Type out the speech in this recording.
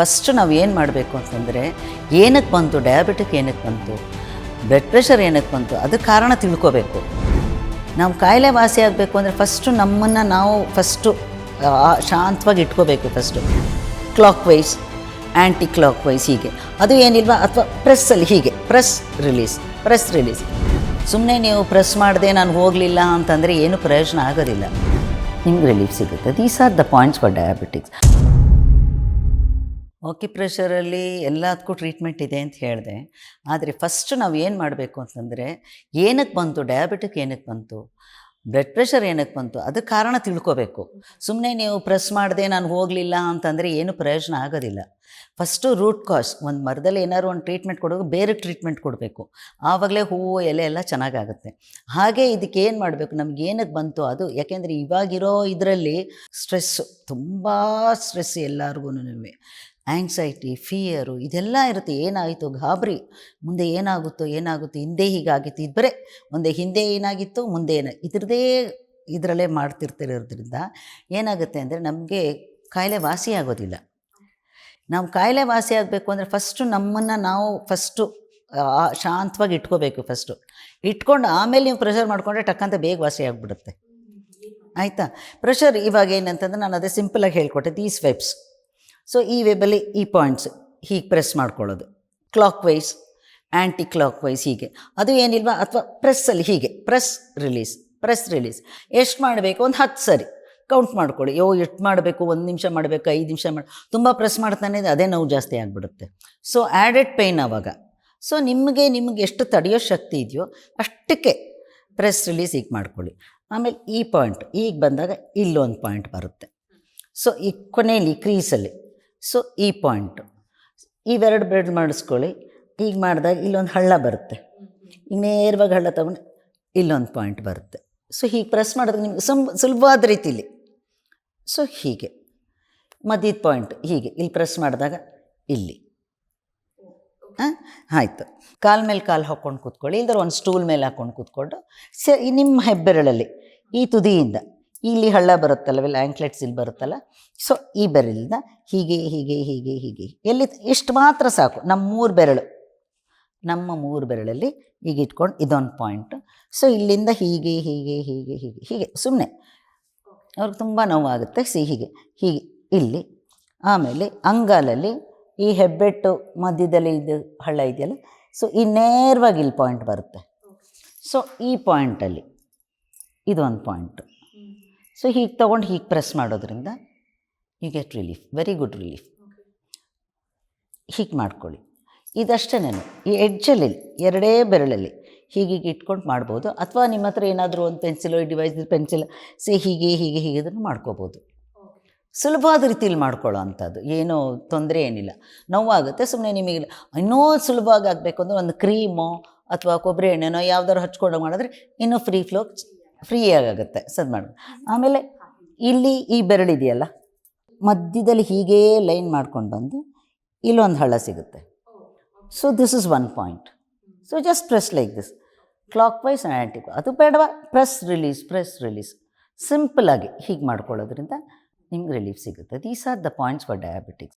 First ನಾವು ಏನು ಮಾಡಬೇಕು ಅಂತಂದರೆ ಏನಕ್ಕೆ ಬಂತು ಡಯಾಬಿಟಿಕ್ ಏನಕ್ಕೆ ಬಂತು ಬ್ಲಡ್ ಪ್ರೆಷರ್ ಏನಕ್ಕೆ ಬಂತು ಅದಕ್ಕೆ ಕಾರಣ ತಿಳ್ಕೋಬೇಕು. ನಾವು ಕಾಯಿಲೆ ವಾಸಿ ಆಗಬೇಕು ಅಂದರೆ ಫಸ್ಟು ನಮ್ಮನ್ನು ನಾವು ಫಸ್ಟು ಶಾಂತವಾಗಿ ಇಟ್ಕೋಬೇಕು first clockwise anti clockwise ಹೀಗೆ. ಅದು ಏನಿಲ್ವಾ? ಅಥವಾ ಪ್ರೆಸ್ಸಲ್ಲಿ ಹೀಗೆ. ಪ್ರೆಸ್ ರಿಲೀಸ್ ಪ್ರೆಸ್ ರಿಲೀಸ್ ಸುಮ್ಮನೆ ನೀವು ಪ್ರೆಸ್ ಮಾಡಿದೆ ನಾನು ಹೋಗಲಿಲ್ಲ ಅಂತಂದರೆ ಏನು ಪ್ರಯೋಜನ ಆಗೋದಿಲ್ಲ. ನಿಮ್ಗೆ ರಿಲೀಫ್ ಸಿಗುತ್ತೆ. These are the points for diabetics okay ಪ್ರೆಷರಲ್ಲಿ ಎಲ್ಲದಕ್ಕೂ ಟ್ರೀಟ್ಮೆಂಟ್ ಇದೆ ಅಂತ ಹೇಳಿದೆ. ಆದರೆ ಫಸ್ಟ್ ನಾವು ಏನು ಮಾಡಬೇಕು ಅಂತಂದರೆ ಏನಕ್ಕೆ ಬಂತು? ಡಯಾಬಿಟಿಕ್ ಏನಕ್ಕೆ ಬಂತು? ಬ್ಲಡ್ ಪ್ರೆಷರ್ ಏನಕ್ಕೆ ಬಂತು? ಅದಕ್ಕೆ ಕಾರಣ ತಿಳ್ಕೋಬೇಕು. ಸುಮ್ಮನೆ ನೀವು ಪ್ರೆಸ್ ಮಾಡಿದೆ ನಾನು ಹೋಗಲಿಲ್ಲ ಅಂತಂದರೆ ಏನು ಪ್ರಯೋಜನ ಆಗೋದಿಲ್ಲ. ಫಸ್ಟು ರೂಟ್ ಕಾಸ್ ಒಂದು ಮರದಲ್ಲಿ ಏನಾದ್ರು ಒಂದು ಟ್ರೀಟ್ಮೆಂಟ್ ಕೊಡೋದು ಬೇರೆ ಟ್ರೀಟ್ಮೆಂಟ್ ಕೊಡಬೇಕು. ಆವಾಗಲೇ ಹೂವು, ಎಲೆ ಎಲ್ಲ ಚೆನ್ನಾಗಾಗುತ್ತೆ. ಹಾಗೆ ಇದಕ್ಕೆ ಏನು ಮಾಡಬೇಕು? ನಮ್ಗೆ ಏನಕ್ಕೆ ಬಂತು ಅದು? ಯಾಕೆಂದರೆ ಇವಾಗಿರೋ ಇದರಲ್ಲಿ ಸ್ಟ್ರೆಸ್ಸು ತುಂಬ ಸ್ಟ್ರೆಸ್ ಎಲ್ಲರಿಗೂ ಆ್ಯಂಗ್ಸೈಟಿ ಫಿಯರು ಇದೆಲ್ಲ ಇರುತ್ತೆ. ಏನಾಯಿತು? ಗಾಬರಿ. ಮುಂದೆ ಏನಾಗುತ್ತೋ ಏನಾಗುತ್ತೋ? ಹಿಂದೆ ಹೀಗಾಗಿತ್ತು. ಇದು ಬರೇ ಮುಂದೆ ಹಿಂದೆ ಏನಾಗಿತ್ತು, ಮುಂದೆ ಏನ ಇದ್ರದ್ದೇ ಇದರಲ್ಲೇ ಮಾಡ್ತಿರ್ತಿರೋದ್ರಿಂದ ಏನಾಗುತ್ತೆ ಅಂದರೆ ನಮಗೆ ಕಾಯಿಲೆ ವಾಸಿ ಆಗೋದಿಲ್ಲ. ನಾವು ಕಾಯಿಲೆ ವಾಸಿ ಆಗಬೇಕು ಅಂದರೆ ಫಸ್ಟು ನಮ್ಮನ್ನು ನಾವು ಫಸ್ಟು ಶಾಂತವಾಗಿ ಇಟ್ಕೋಬೇಕು ಫಸ್ಟು ಇಟ್ಕೊಂಡು ಆಮೇಲೆ ನೀವು ಪ್ರೆಷರ್ ಮಾಡಿಕೊಂಡ್ರೆ ಟಕ್ಕಂತ ಬೇಗ ವಾಸಿ ಆಗಿಬಿಡುತ್ತೆ. ಆಯಿತಾ? ಪ್ರೆಷರ್ ಇವಾಗ ಏನಂತಂದ್ರೆ ನಾನು ಅದೇ ಸಿಂಪಲಾಗಿ ಹೇಳ್ಕೊಟ್ಟೆ ದೀಸ್ ವೆಬ್ಸ್ ಸೊ ಈ ವೇಬಲ್ಲಿ ಈ ಪಾಯಿಂಟ್ಸ್ ಹೀಗೆ ಪ್ರೆಸ್ ಮಾಡ್ಕೊಳ್ಳೋದು. Clockwise anti clockwise ಹೀಗೆ. ಅದು ಏನಿಲ್ವಾ? ಅಥವಾ ಪ್ರೆಸ್ಸಲ್ಲಿ ಹೀಗೆ. ಪ್ರೆಸ್ ರಿಲೀಸ್ ಪ್ರೆಸ್ ರಿಲೀಸ್ ಎಷ್ಟು ಮಾಡಬೇಕು? ಒಂದು ಹತ್ತು ಸರಿ. ಕೌಂಟ್ ಮಾಡ್ಕೊಳ್ಳಿ. ಯೋ ಎಷ್ಟು ಮಾಡಬೇಕು? ಒಂದು ನಿಮಿಷ ಮಾಡಬೇಕು, ಐದು ನಿಮಿಷ ಮಾಡಿ. ತುಂಬ ಪ್ರೆಸ್ ಮಾಡ್ತಾನೆ ಅದೇ ನೋವು ಜಾಸ್ತಿ ಆಗಿಬಿಡುತ್ತೆ. ಸೊ ಆ್ಯಡೆಡ್ ಪೈನ್ ಆವಾಗ ಸೊ ನಿಮಗೆ ನಿಮಗೆ ಎಷ್ಟು ತಡೆಯೋ ಶಕ್ತಿ ಇದೆಯೋ ಅಷ್ಟಕ್ಕೆ ಪ್ರೆಸ್ ರಿಲೀಸ್ ಈಗ ಮಾಡ್ಕೊಳ್ಳಿ. ಆಮೇಲೆ ಈ ಪಾಯಿಂಟ್ ಈಗ ಬಂದಾಗ ಇಲ್ಲೊಂದು ಪಾಯಿಂಟ್ ಬರುತ್ತೆ. ಸೊ ಈ ಕೊನೆಯಲ್ಲಿ ಕ್ರೀಸಲ್ಲಿ ಸೊ ಈ ಪಾಯಿಂಟು ಇವೆರಡು ಬ್ರೆಡ್ ಮಾಡಿಸ್ಕೊಳ್ಳಿ. ಈಗ ಮಾಡಿದಾಗ ಇಲ್ಲೊಂದು ಹಳ್ಳ ಬರುತ್ತೆ. ಈಗ ನೇರವಾಗಿ ಹಳ್ಳ ತಗೊಂಡು ಇಲ್ಲೊಂದು ಪಾಯಿಂಟ್ ಬರುತ್ತೆ. ಸೊ ಹೀಗೆ ಪ್ರೆಸ್ ಮಾಡಿದಾಗ ನಿಮ್ಗೆ ಸುಮ್ ಸುಲಭವಾದ ರೀತಿಲಿ. ಸೊ ಹೀಗೆ. ಮಧ್ಯದ ಪಾಯಿಂಟ್ ಹೀಗೆ. ಇಲ್ಲಿ ಪ್ರೆಸ್ ಮಾಡಿದಾಗ ಇಲ್ಲಿ. ಹಾಂ? ಆಯಿತು. ಕಾಲ್ ಮೇಲೆ ಕಾಲು ಹಾಕ್ಕೊಂಡು ಕೂತ್ಕೊಳ್ಳಿ. ಇಲ್ಲದ್ರೆ ಒಂದು ಸ್ಟೂಲ್ ಮೇಲೆ ಹಾಕ್ಕೊಂಡು ಕೂತ್ಕೊಂಡು ಸ ನಿಮ್ಮ ಹೆಬ್ಬೆರಳಲ್ಲಿ, ಈ ತುದಿಯಿಂದ ಇಲ್ಲಿ ಹಳ್ಳ ಬರುತ್ತಲ್ಲವೆಲ್ಲ ಆ್ಯಂಕ್ಲೆಟ್ಸ್ ಇಲ್ಲಿ ಬರುತ್ತಲ್ಲ ಸೊ ಈ ಬೆರಳಿಂದ ಹೀಗೆ ಹೀಗೆ ಹೀಗೆ ಹೀಗೆ, ಎಲ್ಲಿ ಇಷ್ಟು ಮಾತ್ರ ಸಾಕು. ನಮ್ಮ ಮೂರು ಬೆರಳು, ನಮ್ಮ ಮೂರು ಬೆರಳಲ್ಲಿ ಈಗ ಇಟ್ಕೊಂಡು ಇದೊಂದು ಪಾಯಿಂಟ್ ಸೊ ಇಲ್ಲಿಂದ ಹೀಗೆ ಹೀಗೆ ಹೀಗೆ ಹೀಗೆ ಹೀಗೆ ಸುಮ್ಮನೆ ಅವ್ರಿಗೆ ತುಂಬ ನೋವಾಗುತ್ತೆ, ಸಿ ಹೀಗೆ ಹೀಗೆ, ಇಲ್ಲಿ, ಆಮೇಲೆ ಅಂಗಾಲಲ್ಲಿ ಈ ಹೆಬ್ಬೆಟ್ಟು ಮಧ್ಯದಲ್ಲಿ ಇದು ಹಳ್ಳ ಇದೆಯಲ್ಲ ಸೊ ಈ ನೇರವಾಗಿ ಇಲ್ಲಿ ಪಾಯಿಂಟ್ ಬರುತ್ತೆ. ಸೊ ಈ ಪಾಯಿಂಟಲ್ಲಿ ಇದೊಂದು ಪಾಯಿಂಟು ಸೊ ಹೀಗೆ ತೊಗೊಂಡು ಹೀಗೆ ಪ್ರೆಸ್ ಮಾಡೋದ್ರಿಂದ you get relief very good relief ಹೀಗೆ ಮಾಡ್ಕೊಳ್ಳಿ. ಇದಷ್ಟೇನೇನು ಈ ಎಡ್ಜಲ್ಲಿ ಎರಡೇ ಬೆರಳಲ್ಲಿ ಹೀಗೀಗೆ ಇಟ್ಕೊಂಡು ಮಾಡ್ಬೋದು. ಅಥವಾ ನಿಮ್ಮ ಹತ್ರ ಏನಾದರೂ ಒಂದು ಪೆನ್ಸಿಲು ಡಿವೈಸ್ ಪೆನ್ಸಿಲ್ ಸೇ ಹೀಗೆ ಹೀಗೆ ಹೀಗೆ ಇದನ್ನು ಮಾಡ್ಕೋಬೋದು. ಸುಲಭವಾದ ರೀತಿಯಲ್ಲಿ ಮಾಡ್ಕೊಳ್ಳೋ ಅಂಥದ್ದು. ಏನೂ ತೊಂದರೆ ಏನಿಲ್ಲ. ನೋವಾಗುತ್ತೆ ಸುಮ್ಮನೆ ನಿಮಗೆ ಇನ್ನೂ ಸುಲಭವಾಗಿ ಆಗಬೇಕು ಅಂದರೆ ಒಂದು ಕ್ರೀಮೋ ಅಥವಾ ಕೊಬ್ಬರಿ ಎಣ್ಣೆನೋ ಯಾವ್ದಾದ್ರು ಹಚ್ಕೊಂಡು ಮಾಡಿದ್ರೆ ಇನ್ನೂ ಫ್ರೀ ಫ್ಲೋ ಫ್ರೀಯಾಗುತ್ತೆ. ಸದ್ ಮಾಡಿ ಆಮೇಲೆ ಇಲ್ಲಿ ಈ ಬೆರಳಿದೆಯಲ್ಲ ಮಧ್ಯದಲ್ಲಿ ಹೀಗೇ ಲೈನ್ ಮಾಡ್ಕೊಂಡು ಬಂದು ಇಲ್ಲೊಂದು ಹಳ್ಳ ಸಿಗುತ್ತೆ. So this is one point so just press like this clockwise anti ಅದು ಬೇಡವಾ? ಪ್ರೆಸ್ ರಿಲೀಸ್ ಪ್ರೆಸ್ ರಿಲೀಸ್ ಸಿಂಪಲಾಗಿ ಹೀಗೆ ಮಾಡ್ಕೊಳ್ಳೋದ್ರಿಂದ ನಿಮ್ಗೆ ರಿಲೀಫ್ ಸಿಗುತ್ತೆ. These are the points for diabetics